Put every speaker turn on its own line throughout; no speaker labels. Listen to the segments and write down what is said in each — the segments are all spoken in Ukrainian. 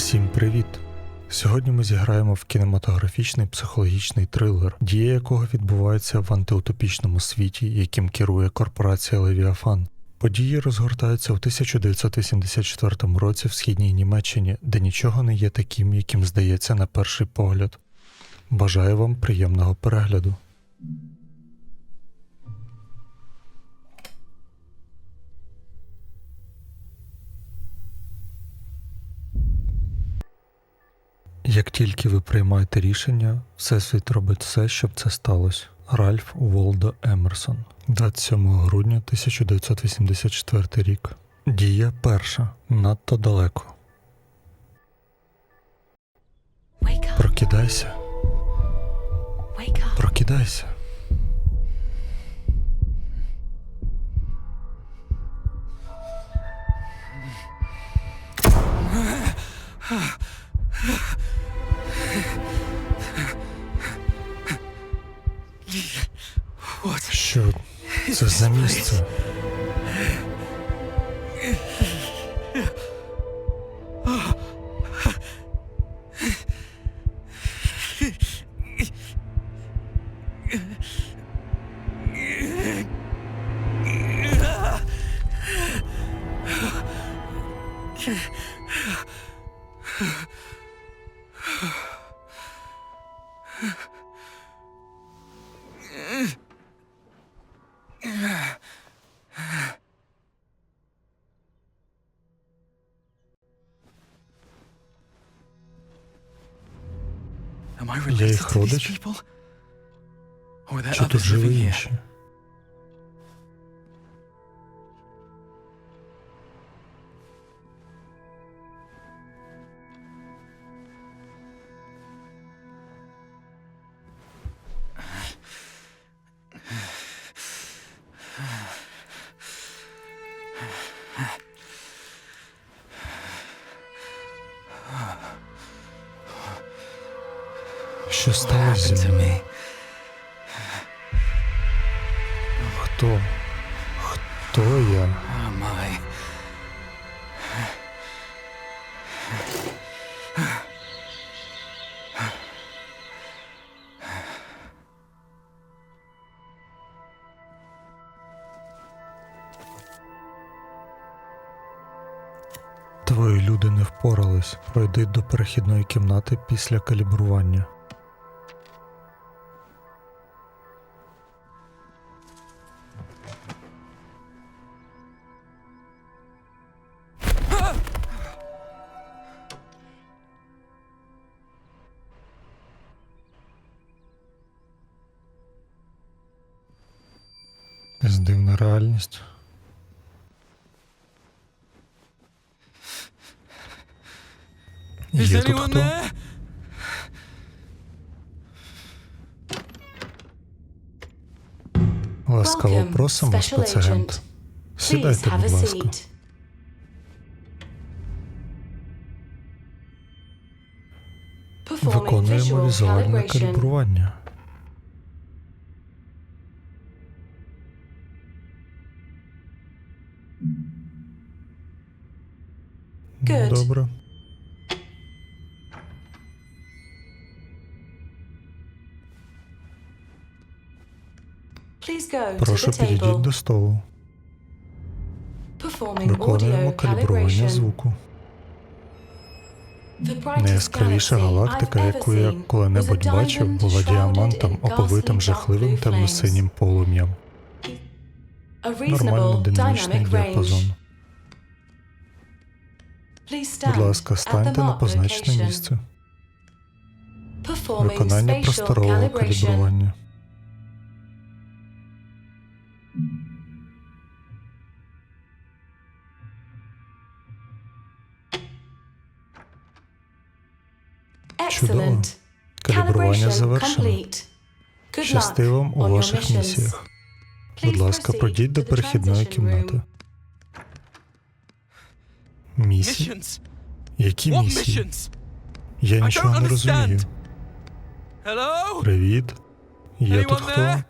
Всім привіт! Сьогодні ми зіграємо в кінематографічний психологічний трилер, дія якого відбувається в антиутопічному світі, яким керує корпорація Левіафан. Події розгортаються у 1984 році в східній Німеччині, де нічого не є таким, яким здається на перший погляд. Бажаю вам приємного перегляду. Як тільки ви приймаєте рішення, Всесвіт робить все, щоб це сталося. Ральф Волдо Емерсон, 27 грудня 1984 рік. Дія перша. Надто далеко. Прокидайся, прокидайся. Що це за місце? Я їх родич? Чи тут жили інші? Люди не впорались. Пройди до перехідної кімнати після калібрування. Здивна реальність. Є тут
anyone
хто?
there?
Ласкаво
Welcome,
просимо,
Special
спецагент.
Agent. Please
Сідайте,
have
будь
a
ласка.
seat. Performing
Виконуємо
visual
візуальне
calibration.
калібрування.
Good.
Добре. Прошу підійдіть до столу. Виконуємо калібрування звуку. Найяскравіша галактика, яку я коли-небудь бачив, була діамантом, оповитим жахливим темно-синім полум'ям.
Reasonable
динамічний діапазон. Будь ласка, станьте на позначене місце. Виконання просторового калібрування.
Calibration
завершено. Щасти вам у ваших місіях. Будь ласка, пройдіть до перехідної кімнати. Місії? Які місії? Я нічого не розумію. Привіт. Є тут хто?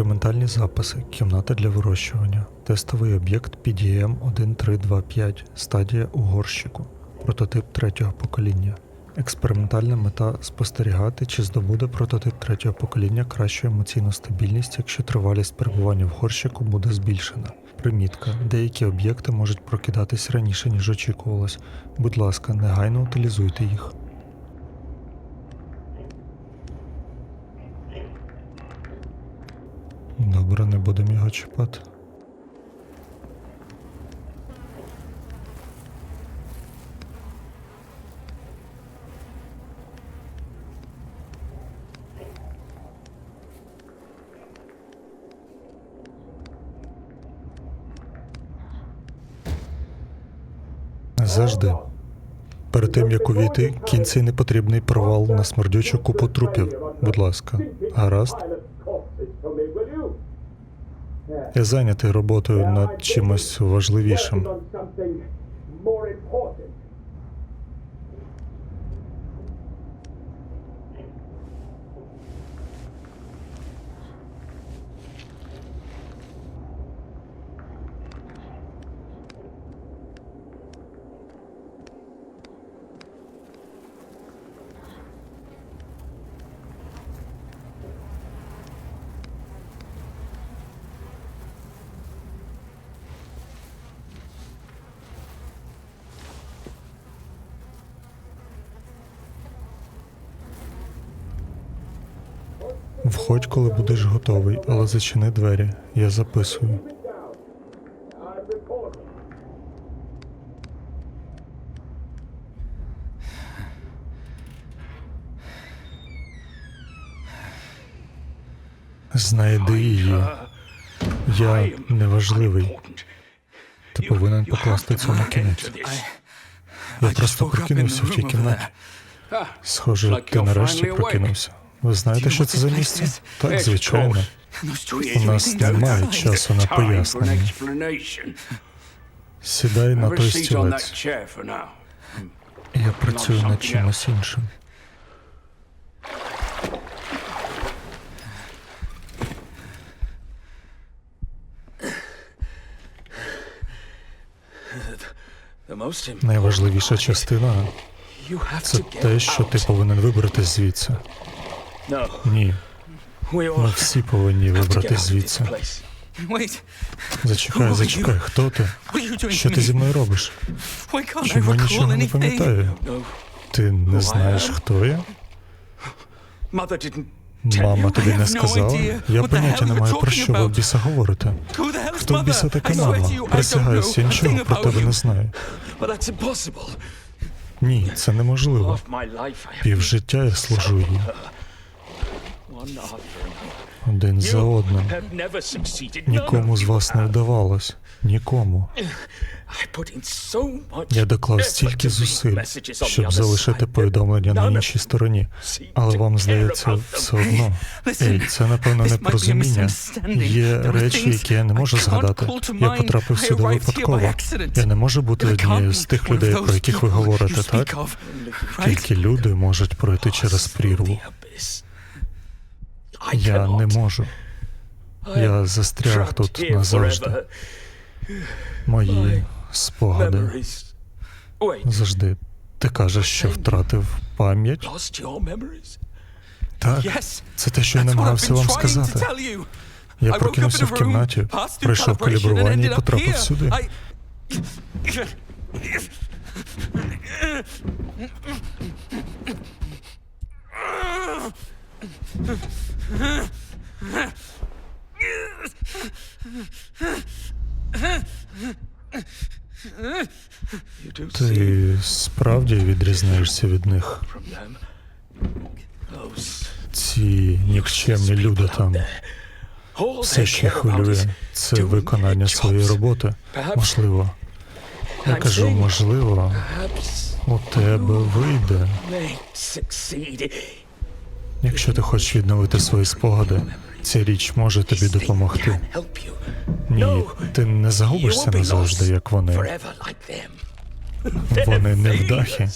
Експериментальні записи. Кімната для вирощування. Тестовий об'єкт PDM 1325. Стадія у горщику. Прототип третього покоління. Експериментальна мета спостерігати, чи здобуде прототип третього покоління кращу емоційну стабільність, якщо тривалість перебування в горщику буде збільшена. Примітка. Деякі об'єкти можуть прокидатись раніше, ніж очікувалось. Будь ласка, негайно утилізуйте їх. Добре, не будемо його чіпати. Завжди. Перед тим як увійти, кінь цей непотрібний провал на смердючу купу трупів. Будь ласка, гаразд. Зайнятий роботою над чимось важливішим. Входь, коли будеш готовий, але зачини двері. Я записую. Знайди її. Я неважливий. Ти повинен покласти цьому кінець. Я просто прокинувся в тій кімнаті. Схоже, ти нарешті прокинувся. Ви знаєте, що це за місце? Так, звичайно. У нас немає часу на пояснення. Сідай на той стілець. Я працюю над чимось іншим. Найважливіша частина це те, що ти повинен вибратись звідси. Ні, ми всі повинні вибратись звідси. Зачекай, зачекай, хто ти? Що ти зі мною робиш?
I
Чому нічого не пам'ятаю? Ти не знаєш, хто я? Мама тобі не сказала? Я поняття не маю про що ви
about.
біса говорите. Хто в біса така мама? Присягаюсь, я нічого про тебе не знаю. Ні, це неможливо.
Life
Півжиття я служу їй. Один за одним.
Have.
Нікому з вас не вдавалось. Нікому.
I put in so much
Я доклав стільки зусиль, щоб залишити повідомлення на іншій стороні. Але вам здається, все одно. Ей, це напевно непорозуміння. Є речі, які я не можу згадати. Я потрапив сюди випадково. Я не можу бути однією з тих людей, про яких ви говорите, так? Тільки люди можуть пройти через прірву. Я не можу. Я застряг тут назавжди. Мої спогади завжди. Ти кажеш, що втратив пам'ять? Так, це те, що я намагався вам сказати. Я прокинувся в кімнаті, пройшов калібрування і потрапив сюди. Ти справді відрізняєшся від них. Ці нікчемні люди там. Все,
about
хвилює, це виконання своєї роботи. Можливо. Я кажу, можливо, у тебе вийде. Якщо ти хочеш відновити свої спогади, ця річ може тобі допомогти. Ні, ти не загубишся назавжди, як вони. Вони невдахи.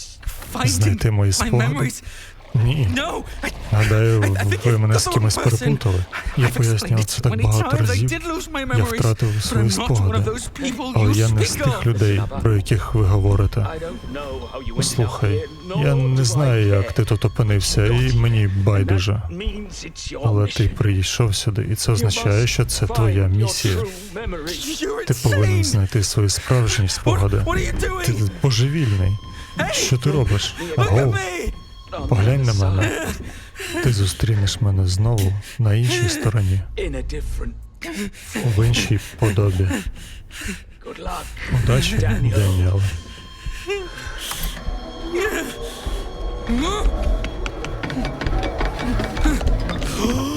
Finding
Знайти мої спогади. Ні. Гадаю, ви мене з кимось переплутали. Я пояснював це так багато разів.
did lose my
Я втратив свої
I'm not one of
спогади. Але я не з тих людей, про яких ви говорите.
I don't know how you ended up
Послухай,
here,
я не знаю, як ти тут опинився, і мені байдуже. Але ти прийшов сюди, і це означає, що це твоя місія. Ти повинен знайти свої справжні спогади. Ти божевільний. Що ти робиш? Агов, поглянь на мене. Ти зустрінеш мене знову на іншій стороні, в іншій подобі. Удачі,
Daniel.
Деніеле.
Take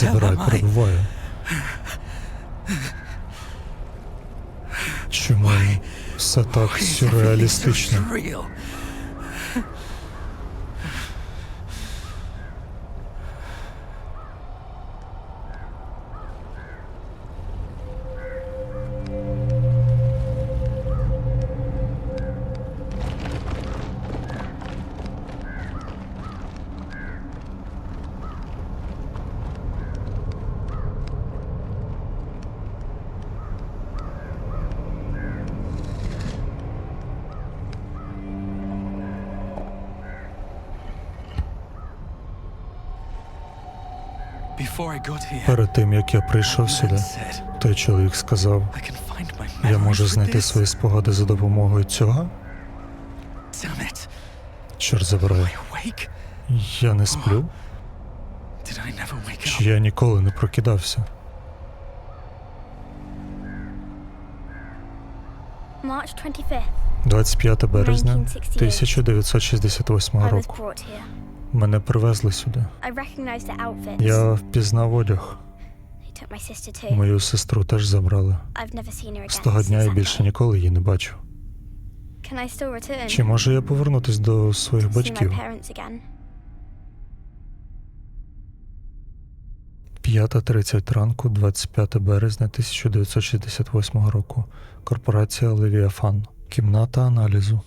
забирай, перебуваю? Чому все так сюрреалістично? Перед тим як я прийшов сюди, той чоловік сказав,
I can find my
я можу знайти свої спогади за допомогою цього. Чорт забирай. Я не сплю, чи я ніколи не прокидався.
March 25th,
25 березня
1968
1968
I was
року. Мене привезли сюди. Я впізнав одяг. Мою сестру теж забрали. З того дня я більше ніколи її не бачу. Чи можу я повернутись до своїх батьків?
again.
5.30 ранку, 25 березня 1968 року. Корпорація Левіафан. Кімната аналізу.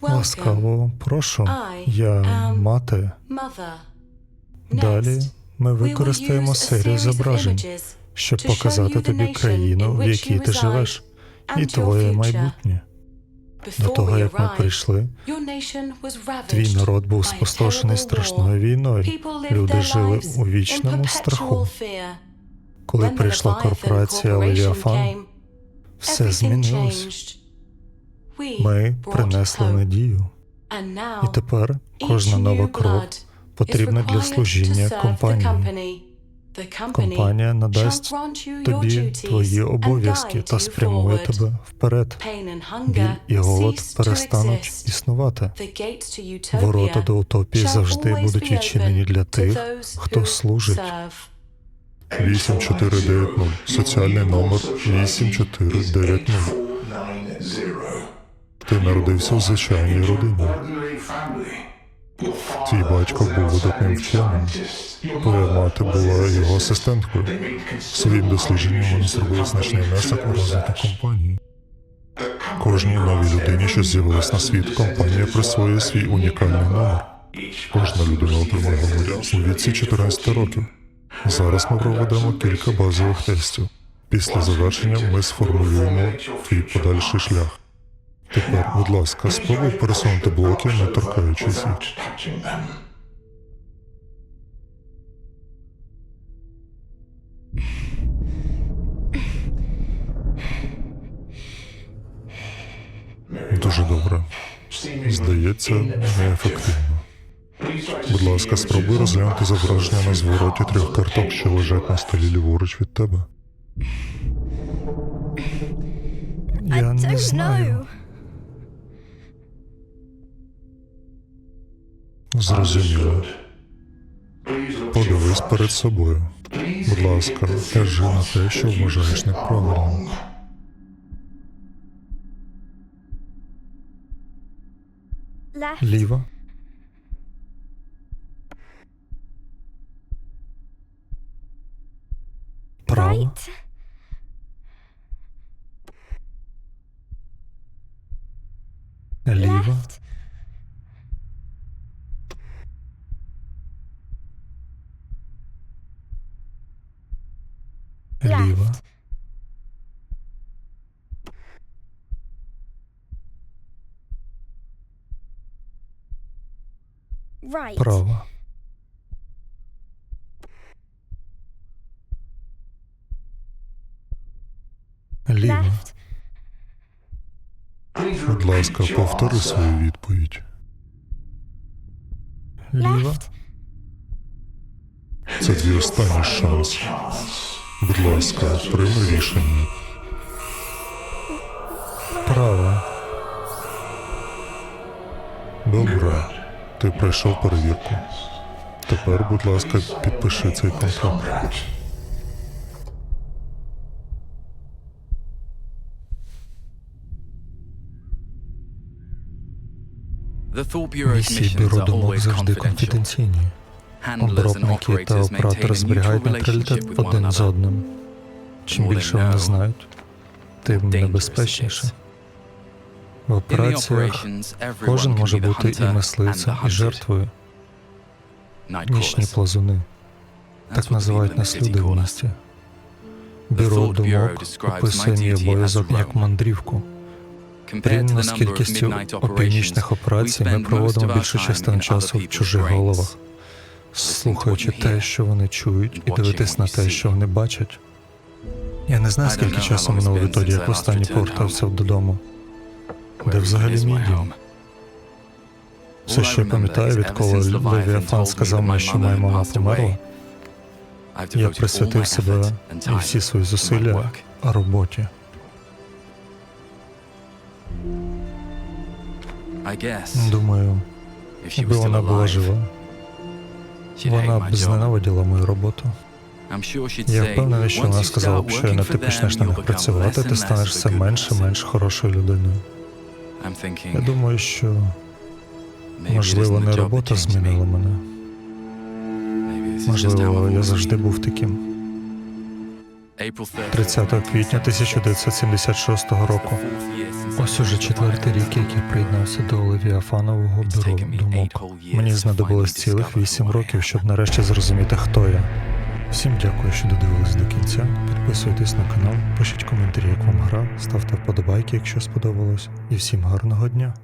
Ласкаво, прошу. Я мати. Далі ми використаємо серію зображень, щоб показати тобі країну, в якій ти живеш, і твоє майбутнє. До того, як ми прийшли, твій народ був спустошений страшною війною. Люди жили у вічному страху. Коли прийшла корпорація Левіафан, все змінилось. Ми принесли надію. І тепер кожна нова кров потрібна для служіння компанії. Компанія надасть тобі твої обов'язки та спрямує тебе вперед. Біль і голод перестануть існувати. Ворота до утопії завжди будуть відчинені для тих, хто служить.
serve.
8490. Соціальний номер 8490.
90.
Ти народився в звичайній родині. Твій батько був видатним вченим. Твоя мати була його асистенткою. Своїм дослідженням вони зробили значний внесок у розвиток компанії. Кожній новій людині, що з'явилась на світ, компанія присвоює свій унікальний номер. Кожна людина отримує
their
у віці
at the age of
14
14.
років. Зараз ми проведемо кілька базових тестів. Після завершення ми сформулюємо твій подальший шлях. Тепер, будь ласка, спробуй пересунути блоки, не торкаючись їх. Дуже добре. Здається, неефективно. Будь ласка, спробуй розглянути зображення на звороті трьох карток, що лежать на столі ліворуч від тебе. Я не знаю. Зрозуміло. Подивись перед собою. Будь ласка, кажи на те, що вважаєш неправильним. Ліва, ліва, ліва,
Right.
права, ліва. Будь ласка, повтори свою відповідь. Ліва. Це твій останній шанс. Будь ласка, прийми рішення. Права. Добре. Ти пройшов перевірку. Тепер, будь ласка, підпиши цей контракт. Місії бюро думок завжди конфіденційні. Обробники та оператори зберігають нейтралітет один з одним. Чим більше вони знають, тим небезпечніше. В операціях кожен може бути і мисливцем, і жертвою. Нічні плазуни. Так називають нас люди в місті. Бюро думок описує мій обов'язок як мандрівку. Порівняно з кількістю опівнічних операцій, ми проводимо більшу частину часу в чужих головах, слухаючи те, що вони чують, і дивитись на те, що вони бачать. Я не знаю, скільки часу минуло відтоді, як останній повертався додому. Де взагалі мій дім? Все, що я пам'ятаю, відколи Левіафан сказав мені, що моя мама померла, я присвятив себе і всі свої зусилля роботі. Думаю, якби вона була жива, вона б зненавиділа мою роботу. Я впевнений, що вона сказала б, що якщо
working for
почнеш на них працювати, ти станеш все менше і менш хорошою людиною. Я думаю, що можливо не робота змінила мене. Можливо, я завжди був таким.
April 30th.
30 квітня 1976 року. Ось уже четвертий рік, як я приєднався до Левіафанового бюро думок. Мені знадобилось цілих вісім років, щоб нарешті зрозуміти, хто я. Всім дякую, що додивились до кінця. Підписуйтесь на канал, пишіть коментарі, як вам гра, ставте вподобайки, якщо сподобалось. І всім гарного дня!